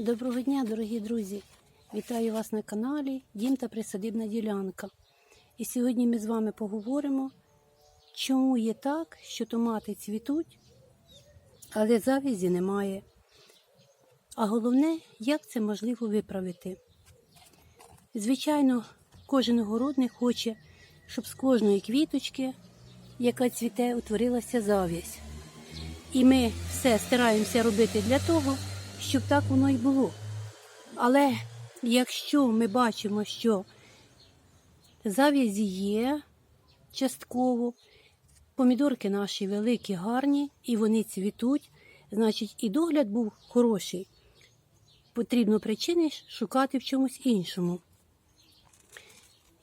Доброго дня, дорогі друзі! Вітаю вас на каналі Дім та Присадибна ділянка. І сьогодні ми з вами поговоримо, чому є так, що томати цвітуть, але завязі немає. А головне, як це можливо виправити. Звичайно, кожен огородник хоче, щоб з кожної квіточки, яка цвіте, утворилася зав'язь. І ми все стараємося робити для того, щоб так воно й було. Але якщо ми бачимо, що зав'язі є частково, помідорки наші великі, гарні, і вони цвітуть, значить і догляд був хороший. Потрібно причини шукати в чомусь іншому.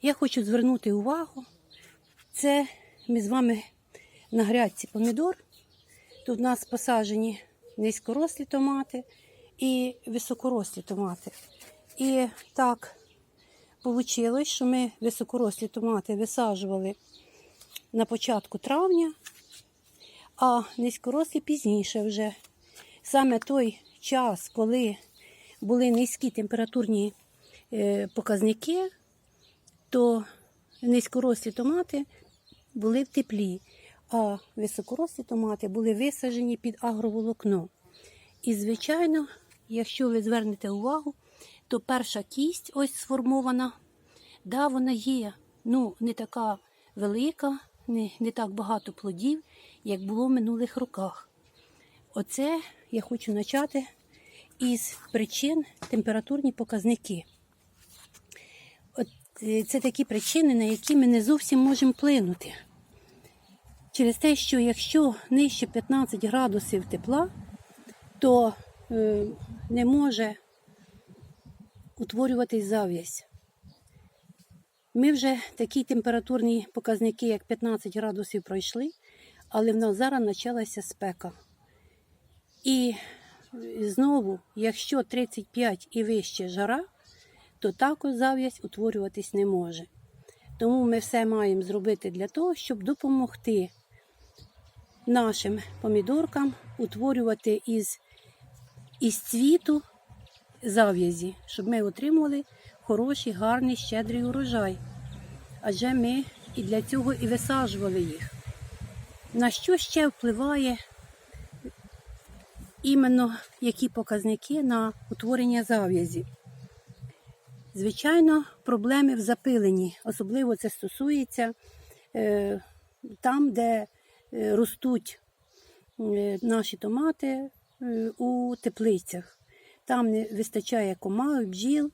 Я хочу звернути увагу, це ми з вами на грядці помідор. Тут у нас посаджені низькорослі томати і високорослі томати. І так вийшло, що ми високорослі томати висаджували на початку травня, а низькорослі пізніше вже. Саме той час, коли були низькі температурні е, показники, то низькорослі томати були в теплі, а високорослі томати були висаджені під агроволокно. І, звичайно, якщо ви звернете увагу, то перша кість ось сформована, да, вона є, ну, не така велика, не, не так багато плодів, як було в минулих роках. Оце я хочу почати із причин температурні показники. От е, це такі причини, на які ми не зовсім можемо вплинути. Через те, що якщо нижче 15 градусів тепла, то не може утворюватись зав'язь. Ми вже такі температурні показники, як 15 градусів, пройшли, але в нас зараз почалася спека. І знову, якщо 35 і вище жара, то також зав'язь утворюватись не може. Тому ми все маємо зробити для того, щоб допомогти нашим помідоркам утворювати із, із цвіту зав'язі, щоб ми отримували хороший, гарний, щедрий урожай. Адже ми і для цього і висаджували їх. На що ще впливає іменно які показники на утворення зав'язі? Звичайно, проблеми в запиленні. Особливо це стосується е, там, де е, ростуть е, наші томати у теплицях. Там не вистачає комах, бджіл,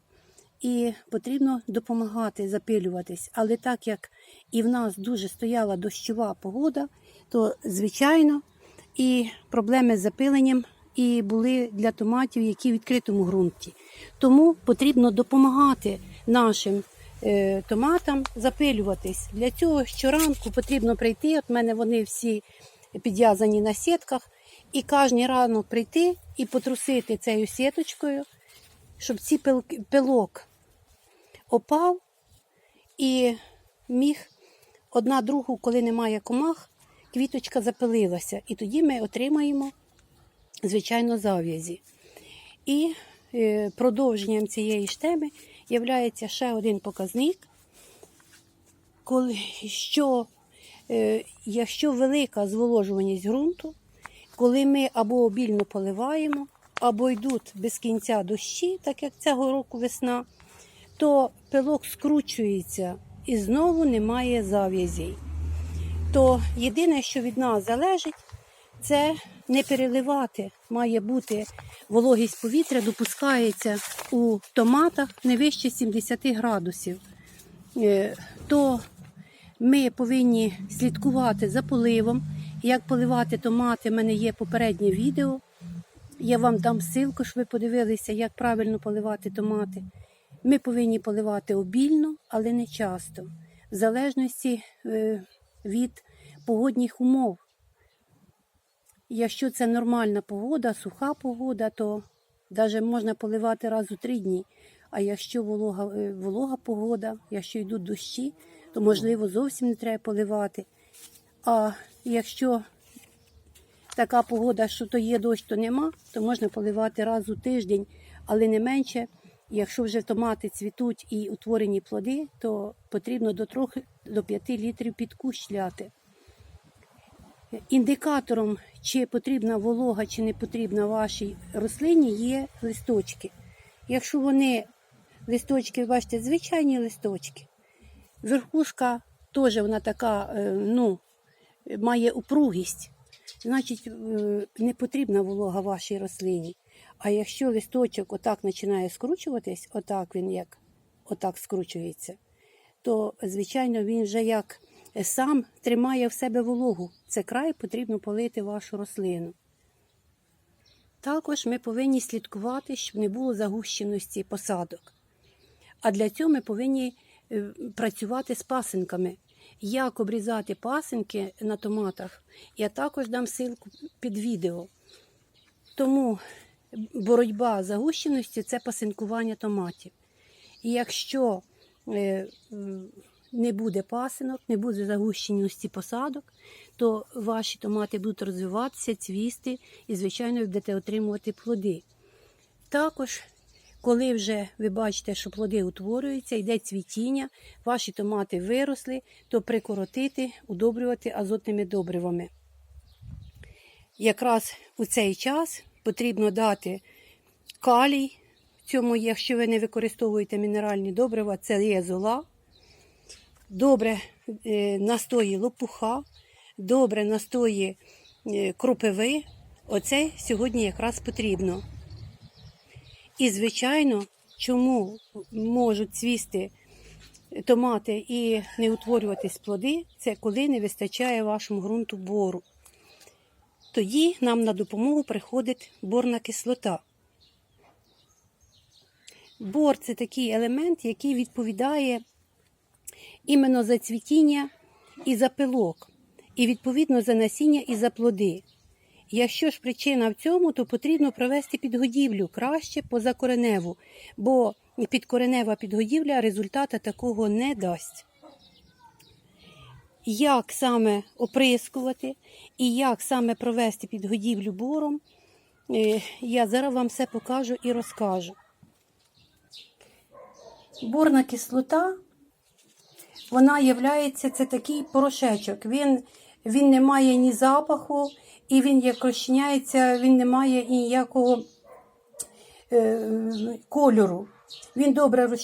і потрібно допомагати запилюватись. Але так як і в нас дуже стояла дощова погода, то звичайно і проблеми з запиленням і були для томатів, які в відкритому ґрунті. Тому потрібно допомагати нашим е, томатам запилюватись. Для цього щоранку потрібно прийти. От мене вони всі підв'язані на сітках. І кожен ранок прийти і потрусити цією сіточкою, щоб пил- пилок опав і міг одна другу, коли немає комах, квіточка запилилася. І тоді ми отримаємо, звичайно, зав'язі. І е, продовженням цієї ж теми є ще один показник, коли, що е, якщо велика зволожуваність ґрунту, коли ми або обільно поливаємо, або йдуть без кінця дощі, так як цього року весна, то пилок скручується і знову немає зав'язей. То єдине, що від нас залежить, це не переливати. Має бути вологість повітря, допускається у томатах не вище 70 градусів. Е, То ми повинні слідкувати за поливом. Як поливати томати, в мене є попереднє відео. Я вам дам ссылку, щоб ви подивилися, як правильно поливати томати. Ми повинні поливати обільно, але не часто, в залежності е, від погодних умов. Якщо це нормальна погода, суха погода, то навіть можна поливати раз у три дні. А якщо волога, е, волога погода, якщо йдуть дощі, то можливо зовсім не треба поливати. А якщо така погода, що то є дощ, то нема, то можна поливати раз у тиждень але не менше, якщо вже томати цвітуть і утворені плоди, то потрібно до 3 до 5 літрів під кущ ляти. Індикатором, чи потрібна волога, чи не потрібна вашій рослині, є листочки. Якщо вони листочки, бачите, звичайні листочки, верхушка теж вона така, е, ну, має упругість, значить е, не потрібна волога вашій рослині. А якщо листочок отак починає скручуватись, отак він як отак скручується, то, звичайно, він вже як сам тримає в себе вологу. Це край потрібно полити вашу рослину. Також ми повинні слідкувати, щоб не було загущеності посадок. А для цього ми повинні е, працювати з пасинками. Як обрізати пасинки на томатах, я також дам ссылку під відео. Тому боротьба з загущеністю – це пасинкування томатів. І якщо е, не буде пасинок, не буде загущеності посадок, то ваші томати будуть розвиватися, цвісти і, звичайно, ви будете отримувати плоди. Також, коли вже ви бачите, що плоди утворюються, йде цвітіння, ваші томати виросли, то прикоротити, удобрювати азотними добривами. Якраз у цей час потрібно дати калій. В цьому, якщо ви не використовуєте мінеральні добрива, це є зола. Добре е, настої лопуха, добре настої е, кропиви. Оце сьогодні якраз потрібно. І, звичайно, чому можуть цвісти томати і не утворюватись плоди, це коли не вистачає вашому ґрунту бору. Тоді нам на допомогу приходить борна кислота. Бор це такий елемент, який відповідає іменно за цвітіння і за пилок, і відповідно за насіння і за плоди. Якщо ж причина в цьому, то потрібно провести підгодівлю краще позакореневу, бо підкоренева підгодівля результата такого не дасть. Як саме оприскувати і як саме провести підгодівлю бором, е, я зараз вам все покажу і розкажу. Борна кислота, вона є, це такий порошечок. Він, він не має ні запаху, і він як розчиняється, він не має ніякого е, кольору. Він добре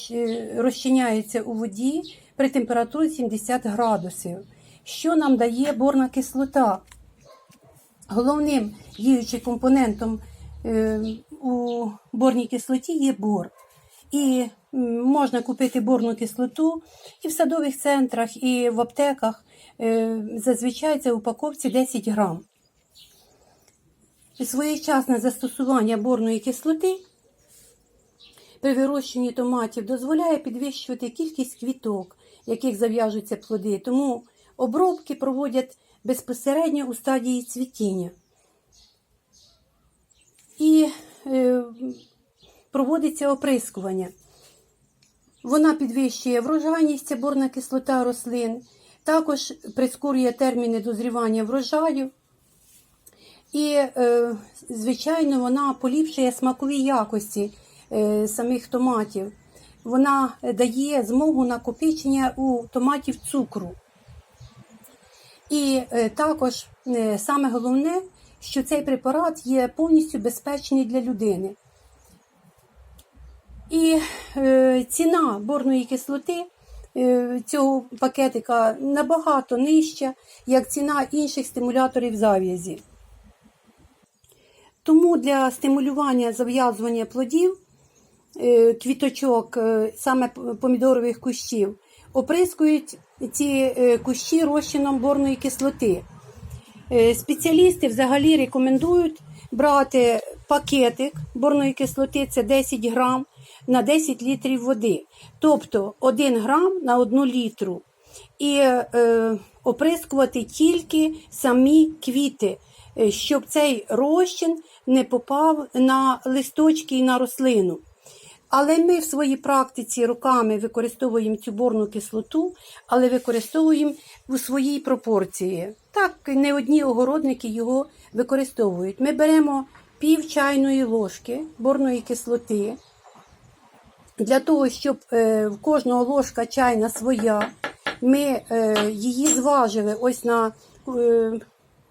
розчиняється у воді при температурі 70 градусів. Що нам дає борна кислота? Головним діючим компонентом е, у борній кислоті є бор. І можна купити борну кислоту і в садових центрах, і в аптеках. Е, Зазвичай це в упаковці 10 грам. Своєчасне застосування борної кислоти при вирощенні томатів дозволяє підвищувати кількість квіток, яких зав'яжуться плоди. Тому обробки проводять безпосередньо у стадії цвітіння. І е, проводиться оприскування. Вона підвищує врожайність, це борна кислота рослин, також прискорює терміни дозрівання врожаю. І, е, звичайно, вона поліпшує смакові якості е, самих томатів. Вона дає змогу накопичення у томатів цукру. І е, також саме головне, що цей препарат є повністю безпечний для людини. І ціна борної кислоти цього пакетика набагато нижча, як ціна інших стимуляторів зав'язі. Тому для стимулювання зав'язування плодів, е, квіточок, е, саме помідорових кущів, оприскують ці е, кущі розчином борної кислоти. Спеціалісти взагалі рекомендують брати пакетик борної кислоти, це 10 грам на 10 літрів води. Тобто 1 грам на 1 літру. І е, оприскувати тільки самі квіти, щоб цей розчин не попав на листочки і на рослину. Але ми в своїй практиці роками використовуємо цю борну кислоту, але використовуємо у своїй пропорції. Так, не одні огородники його використовують. Ми беремо пів чайної ложки борної кислоти. Для того, щоб е, в кожного ложка чайна своя, ми е, її зважили ось на е,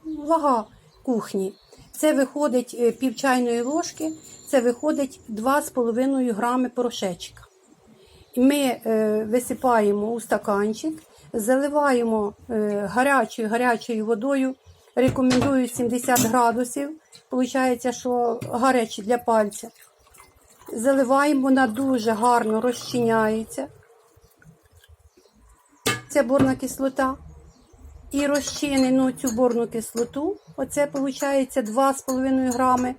вага кухні. Це виходить е, пів чайної ложки, це виходить 2,5 грами порошечка. Ми е, висипаємо у стаканчик, заливаємо е, гарячою гарячою водою. Рекомендую 70 градусів. Получається, що гаряче для пальця. Заливаємо, вона дуже гарно розчиняється. Це борна кислота. І розчинену цю борну кислоту, оце виходить 2,5 грами,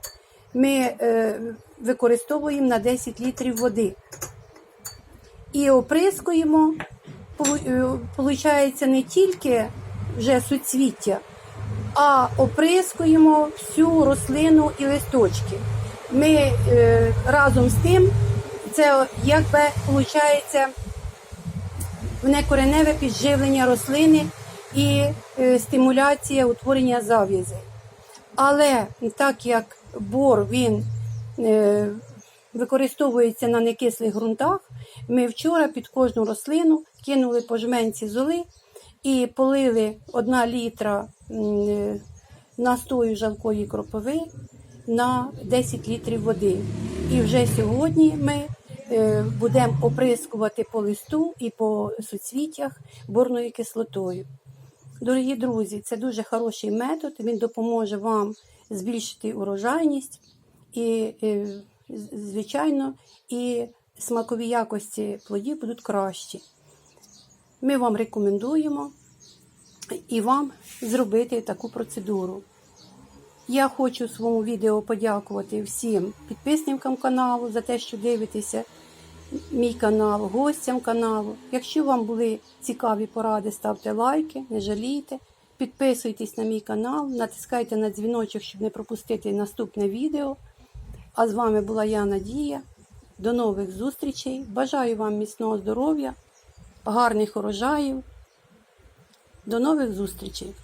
ми е, використовуємо на 10 літрів води. І оприскуємо, виходить, не тільки вже суцвіття, а оприскуємо всю рослину і листочки. Ми е, разом з тим, це якби виходить внекореневе підживлення рослини і е, стимуляція утворення зав'язи. Але так як бор він е, використовується на некислих ґрунтах, ми вчора під кожну рослину кинули по жменці золи і полили 1 літра е, настою жалкої кропови на 10 літрів води. І вже сьогодні ми будемо оприскувати по листу і по суцвіттях борною кислотою. Дорогі друзі, це дуже хороший метод. Він допоможе вам збільшити урожайність і, е, звичайно, і смакові якості плодів будуть кращі. Ми вам рекомендуємо і вам зробити таку процедуру. Я хочу в своєму відео подякувати всім підписникам каналу за те, що дивитеся мій канал, гостям каналу. Якщо вам були цікаві поради, ставте лайки, не жалійте. Підписуйтесь на мій канал, натискайте на дзвіночок, щоб не пропустити наступне відео. А з вами була я, Надія. До нових зустрічей. Бажаю вам міцного здоров'я, гарних урожаїв. До нових зустрічей!